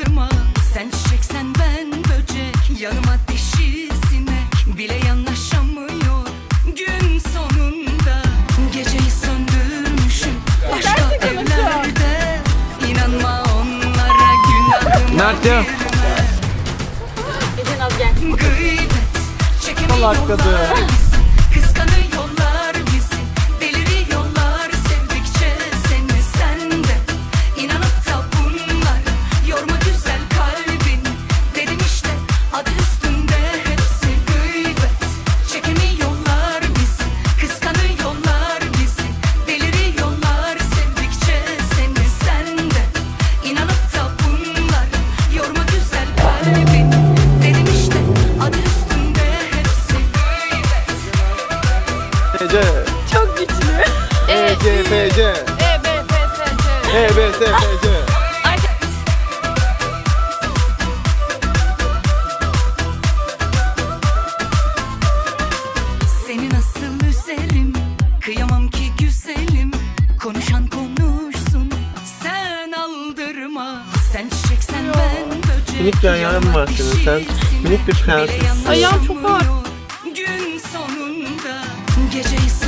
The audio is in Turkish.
Aldırma sen çiçeksen ben böcek. Yanıma dişi sinek bile yanaşamıyor. Gün sonunda geceyi söndürmüşüm. Başka evlerde inanma onlara günahıma Mert'ciğim. girme. Gıybet çekemiyorlar. bizi Ece. Çok güçlü. E, C, F, C. E, B, F, S, C. E, B, S, F, C. Seni nasıl üzerim Kıyamam ki güzelim Konuşan konuşsun Sen aldırma Sen çiçeksen ben böcek Minik bir ayağın var senin, sen minik bir bile Ayağım çok ağır. geceyi